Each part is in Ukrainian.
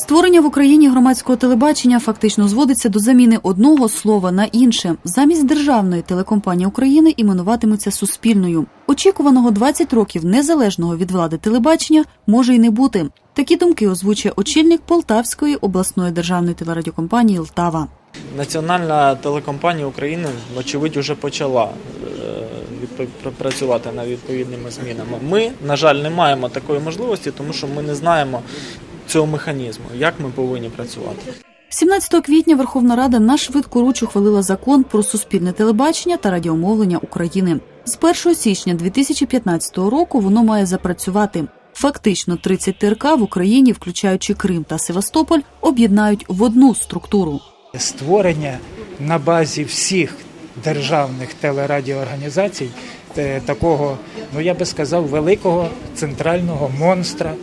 Створення в Україні громадського телебачення фактично зводиться до заміни одного слова на інше. Замість державної телекомпанії України іменуватиметься суспільною. Очікуваного 20 років незалежного від влади телебачення може й не бути. Такі думки озвучує очільник Полтавської обласної державної телерадіокомпанії Лтава. Національна телекомпанія України, вочевидь, вже почала е, працювати над відповідними змінами. Ми, на жаль, не маємо такої можливості, тому що ми не знаємо цього механізму, як ми повинні працювати. 17 квітня Верховна Рада на швидку руч ухвалила закон про суспільне телебачення та радіомовлення України. З 1 січня 2015 року воно має запрацювати. Фактично 30 ТРК в Україні, включаючи Крим та Севастополь, об'єднають в одну структуру. створення на базі всіх державних телерадіоорганізацій е, такого, ну я би сказав, великого центрального монстра.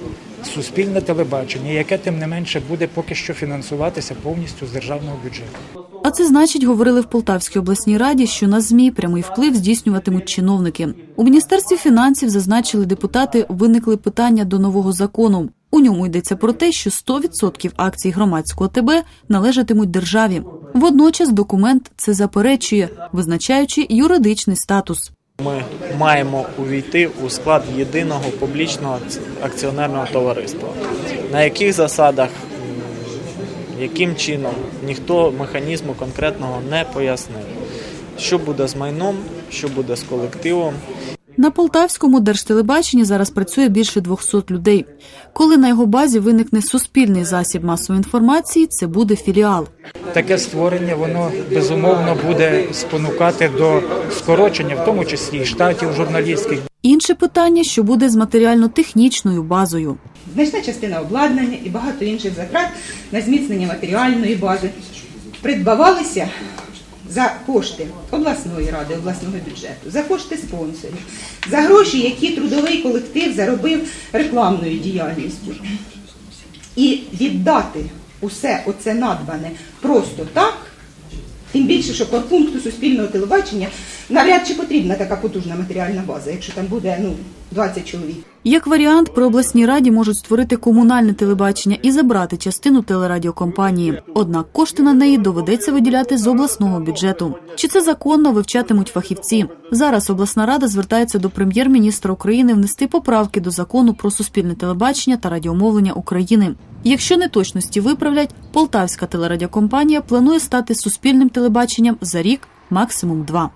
Суспільне телебачення, яке тим не менше буде поки що фінансуватися повністю з державного бюджету. А це значить, говорили в Полтавській обласній раді, що на змі прямий вплив здійснюватимуть чиновники. У міністерстві фінансів зазначили депутати, виникли питання до нового закону. У ньому йдеться про те, що 100% акцій громадського ТБ належатимуть державі. Водночас документ це заперечує, визначаючи юридичний статус. Ми маємо увійти у склад єдиного публічного акціонерного товариства. На яких засадах, яким чином, ніхто механізму конкретного не пояснив. Що буде з майном, що буде з колективом, На полтавському держтелебаченні зараз працює більше 200 людей. Коли на його базі виникне суспільний засіб масової інформації, це буде філіал. Таке створення воно безумовно буде спонукати до скорочення, в тому числі і штатів журналістських. Інше питання, що буде з матеріально-технічною базою. Значна частина обладнання і багато інших затрат на зміцнення матеріальної бази придбавалися за кошти обласної ради, обласного бюджету, за кошти спонсорів, за гроші, які трудовий колектив заробив рекламною діяльністю. І віддати усе оце надбане просто так, тим більше, що по пункту суспільного телебачення навряд чи потрібна така потужна матеріальна база, якщо там буде ну, 20 чоловік. Як варіант, при обласній раді можуть створити комунальне телебачення і забрати частину телерадіокомпанії. Однак кошти на неї доведеться виділяти з обласного бюджету. Чи це законно вивчатимуть фахівці? Зараз обласна рада звертається до прем'єр-міністра України внести поправки до закону про суспільне телебачення та радіомовлення України. Якщо неточності виправлять, полтавська телерадіокомпанія планує стати суспільним телебаченням за рік, максимум два.